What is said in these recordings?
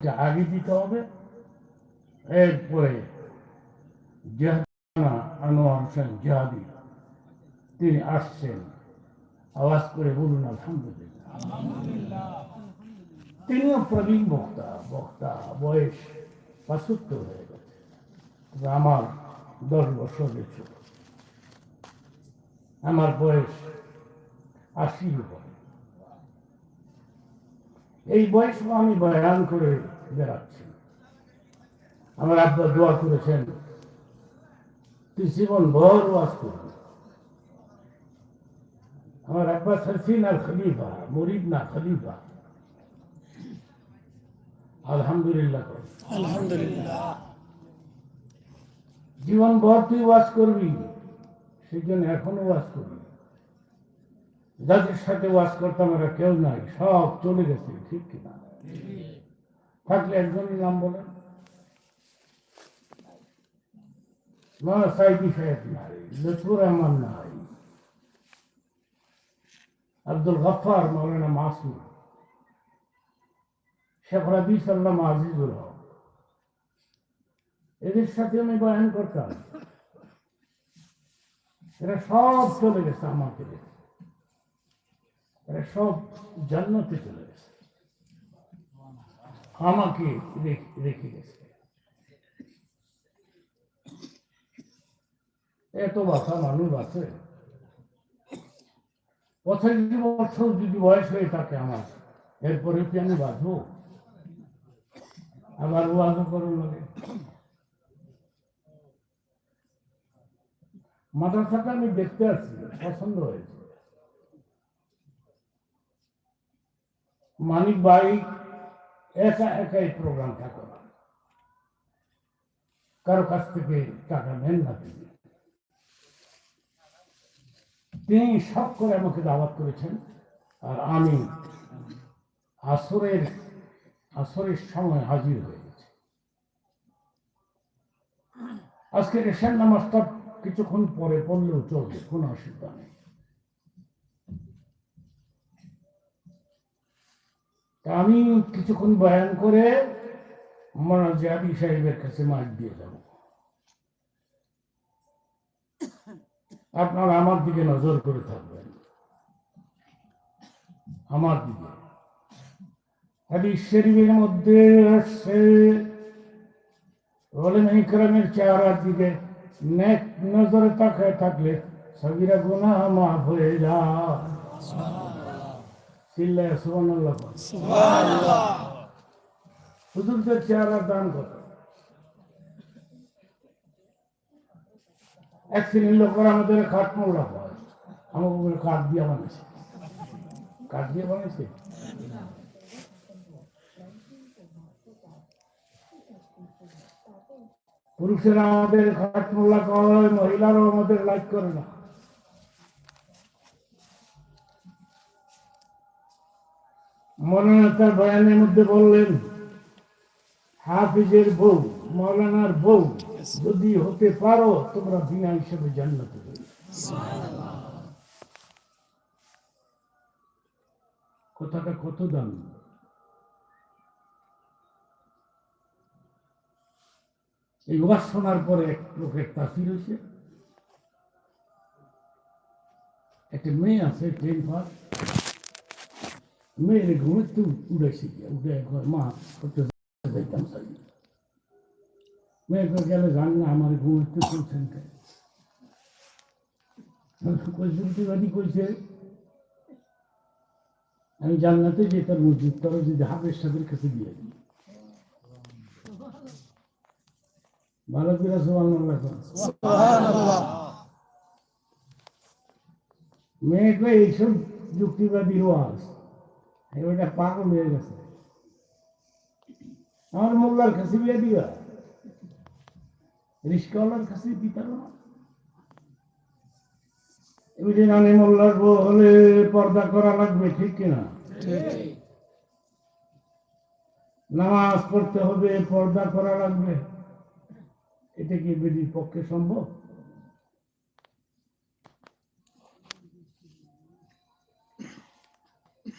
আগে দিতে হবে এরপরে জাহানা আনোয়ার হোসেন জাহাদি তিনি আসছেন। আওয়াজ করে বলুন আলহামদুলিল্লাহ। তিনিও প্রবীণ বক্তা বক্তা বয়স পঁচাত্তর হয়ে গেছে। আমার দশ বছর ছোট আমার বয়স আশির উপরে এই বয়সে আমি বয়ান করে বেড়াচ্ছি। আমার আব্বা দোয়া করেছেন তুই জীবন ভর ওয়াজ করবি। আমার আব্বা সরসিন আর খলিফা মুরিদ না খলিফা। আলহামদুলিল্লাহ। আলহামদুলিল্লাহ। জীবন ভর তুই ওয়াজ করবি সেই জন্য এখনও ওয়াজ করবি যাদের সাথে ওয়াজ করতাম এরা কেউ নাই, সব চলে গেছে, ঠিক কিনা থাকলে একজনের নাম বলেন। আব্দুল গফার মাসুম এদের সাথে আমি বয়ান করতাম। এরা সব চলে গেছে আমাকে রেখে। সব জান্নাতে চলে গেছে। আমাকে রেখে- গেছে। এত বাসা মানুষ আছে। পঁচাশি বছর যদি বয়স হয়ে থাকে আমার এরপরে কি আমি বাঁচবো? আবার ওয়াজও করুন লাগে। মাদ্রাসাটা আমি দেখতে আসছি, পছন্দ হয়েছে। মানিক ভাই একা একাই প্রোগ্রাম থাকে। কারও কাছ থেকে টাকা নেন না তিনি। তিনি শখ করে আমাকে দাওয়াত করেছেন। আর আমি আসরের আসরের সময় হাজির হয়ে গেছি। আজকে রেশন নামাজটা কিছুক্ষণ পরে পড়লেও চলবে, কোনো অসুবিধা নেই তা আমি কিছুক্ষণ বয়ান করে মনাজাবি সাহেবের কাছে মাছ দিয়ে যাব। আপনারা আমার দিকে নজর করে থাকবেন। আমার দিকে। হাদিস শরীফের মধ্যে আসছে, ওলেমা ইকরামের চেহারার দিকে নেক নজরে তাকায় থাকলে সবিরা গুনাহ মাফ হয়ে যায়। চিল্লায় সুবহানাল্লাহ সুবহানাল্লাহ। হুজুরদের চেহারার দাম কত? এক শ্রেণির লোকের আমাদের কাঠ মোড়া হয়। আমাকে বলে কাঠ দিয়ে বানিয়েছে কাঠ দিয়ে বানিয়েছে পুরুষেরা আমাদের খাট মোল্লা কয় মহিলারাও আমাদের লাইক করে না। মৌলানা তার বয়ানের মধ্যে বললেন, হাফিজের বউ, মৌলানার বউ যদি হতে পারো, তোমরা বিনা হিসেবে জান্নাতে কথাটা কত দাম? এই ওয়াজ শোনার পরে এক লোকের তাসির হয়েছে। একটা মেয়ে আছে ট্রেন পাস মেয়ের ঘুমে উড়েছে গিয়ে উঠে একবার মা করতে যাইতাম সারি মেয়েকে গেলে জান না আমার ঘুমে চলছেন কইসুলতিবাদী কইছে আমি জান্নাতে যে তার মসজিদ তারা যদি হাফের সাথে কাছে দিয়ে দিই কর। সুবহানাল্লাহ মেয়েকে এইসব যুক্তিবাদী ওয়াজ ওইটা পাগল হয়ে গেছে। আমার মোল্লার কাছে বিয়ে দিবা। রিস্কাওয়ালার কাছে দিতে না। নানি মোল্লার হলে পর্দা করা লাগবে, ঠিক কিনা নামাজ পড়তে হবে, পর্দা করা লাগবে। এটা কি বেদির পক্ষে সম্ভব?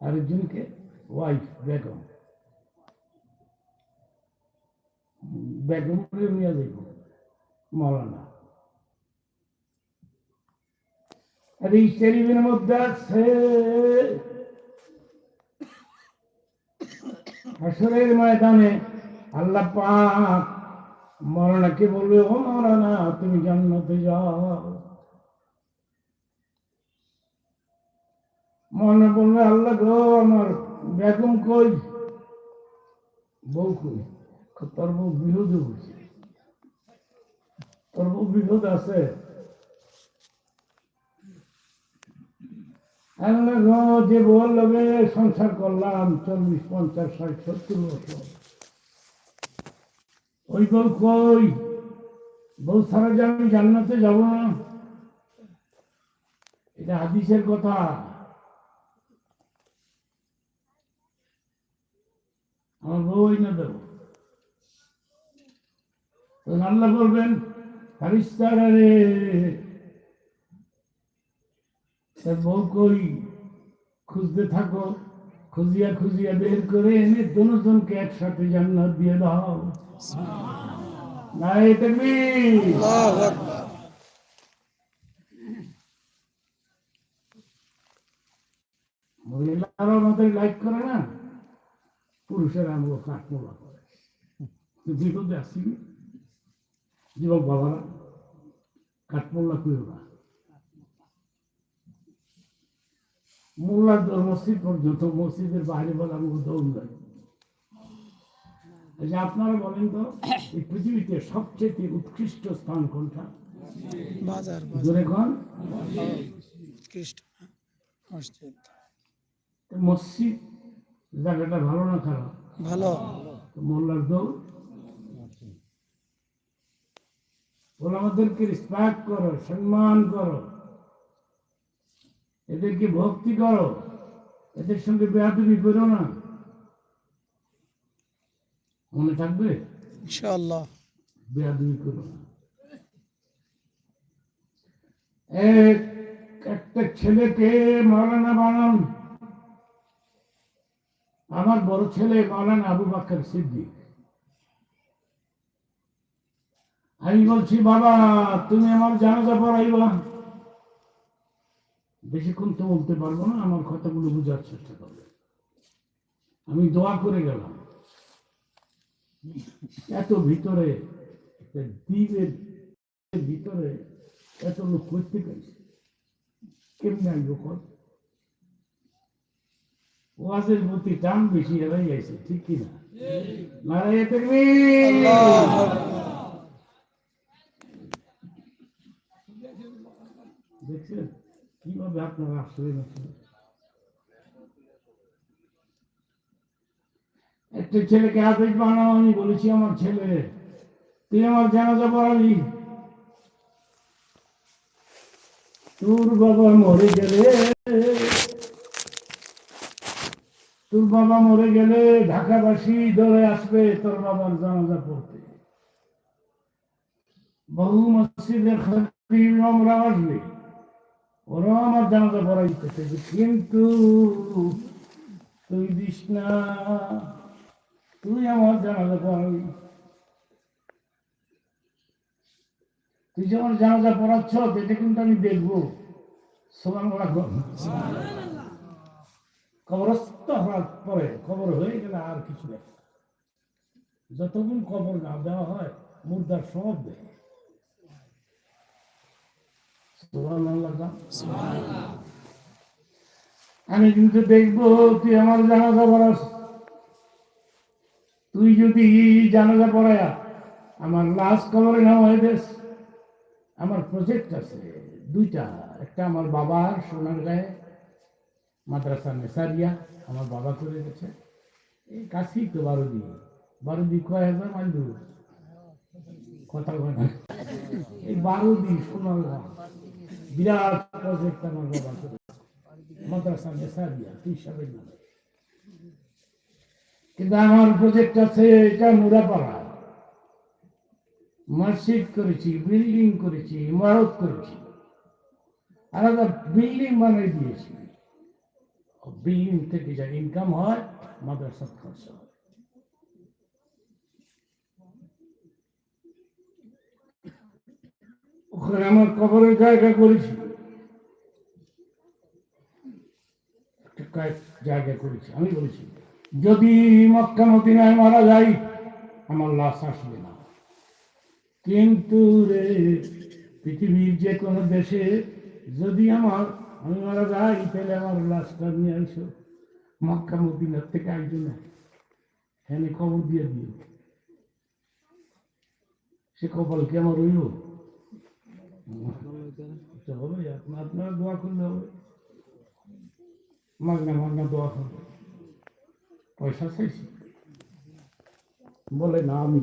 আরেকজনকে ওয়াইফ বেগম। বেগম নিয়ে যাইব, মৌলানা। হাসরের ময়দানে আল্লাহ মরণাকে বলবে, ও মরানা তুমি জান্নাতে যাও। মনে বলবে আল্লাহ গো, আমার বেগম কই? বউ কই? তোর বউ হয়েছে। তোর বউ বিরোধ আছে। যে বউর সংসার করলাম, চল্লিশ, পঞ্চাশ, ষাট, সত্তর বছর। ওই বউ কই? বউ ছাড়া যে আমি জান্নাতে যাব না? এটা হাদিসের কথা। আমার বউ না দেব। তো আল্লাহ বলবেন ফারিস্তারা তার বউ কই খুঁজতে থাকো খুঁজিয়া খুঁজিয়া বের করে এনে দুজনকে একসাথে জান্নাত দিয়ে দাও। নাই তুমি আল্লাহু আকবার। মহিলারা আমাদের লাইক করে না? পুরুষেরা আমাকে কাঠমোলা করে। বিপদে আসছি যুবক বাবারা কাঠমোল্লা করিও না। মোল্লার দর মসজিদ পর্যন্ত মসজিদের বাইরে বলে আমাকে দৌড় দেয়। যে আপনারা বলেন তো এই পৃথিবীতে সবচেয়ে উৎকৃষ্ট স্থান কোনটা? বাজার কোন? মসজিদ। মসজিদ জায়গাটা ভালো না খারাপ? ভালো। মোল্লার দৌড় বলে আমাদেরকে রেসপেক্ট করো সম্মান করো। এদেরকে ভক্তি করো। এদের সঙ্গে বেয়াদবি করো না। মনে থাকবে? ইনশাআল্লাহ। বেয়াদবি করো না। এক একটা ছেলেকে মাওলানা বানান আমার বড় ছেলে মাওলানা আবু বাক্কর সিদ্দিক। আমি বলছি, বাবা, তুমি আমার জানাজা পড়াইবা বেশিক্ষণ তো বলতে পারব না, আমার কথাগুলো বোঝার চেষ্টা করবে। আমি দোয়া করে গেলাম। এত ভিতরে দ্বীপের ভিতরে এত লোক করতে পেরেছে। কেমনি আইব কর ওয়াজের প্রতি টান বেশি, এরাই ঠিক কিনা নারায় তাকবীর। দেখছেন? কীভাবে আপনারা একটা ছেলেকে হাফেজ বানাও, আমি বলেছি আমার ছেলে। তুই আমার জানাজা পড়াবি তোর বাবা মরে গেলে তোর বাবা মরে গেলে ঢাকাবাসী দলে আসবে, তোর বাবার জানাজা পড়তে। বহু মসজিদের আমরা আসবে ওরাও আমার জানাজা পড়াইতে চাইবে কিন্তু তুই দিস না, তুই আমার জানাজা পড়াবি। তুই যখন জানাজা পড়াচ্ছ, এটা কিন্তু আমি দেখব। সোলান রাখো কবরস্থ হওয়ার পরে খবর হয়ে গেলে আর কিছু নেই। যতক্ষণ খবর না দেওয়া হয়, মুর্দার সব আমি কিন্তু দেখব, তুই আমার জানাজা পড়াস। তুই যদি জানাজা পড়ায়া আমার লাশ কবরে নাও হয়ে দেশ আমার প্রজেক্ট আছে দুইটা। একটা আমার বাবার সোনার গায়ে মাদ্রাসা নেসারিয়া আমার বাবা করে গেছে। এই কাছেই তো বারো দিয়ে বারুদি কয় হাজার মাইল দূর? কথা না। এই বারুদি সোনারগাঁ বিরাট প্রজেক্ট আমার বাবা করে। মাদ্রাসা মেসারিয়া হিসাবের নামে কিন্তু আমার প্রজেক্ট আছে, এটা মুরাপাড়া। মসজিদ করেছি বিল্ডিং করেছি, ইমারত করেছি। আলাদা বিল্ডিং বানিয়ে দিয়েছি। বিল্ডিং থেকে যা ইনকাম হয় মাদ্রাসা খরচ হয় ওখানে আমার কবরের জায়গা করেছি জায়গা করেছি আমি বলেছি যদি মক্কা মদিনায় মারা যাই আমার লাশ আসবে না কিন্তু রে পৃথিবীর যে কোনো দেশে যদি আমার আমি মারা যাই তাহলে আমার লাশটা নিয়ে আইসো। মক্কা মদিনার থেকে আইসো না এখানে খবর দিয়ে দিও। সে কপাল কি আমার রইল আচ্ছা, হবে আপনারা দোয়া করলে হবে। মাগনা মাগনা দোয়া করবে পয়সা চাইছি। বলে না আমি।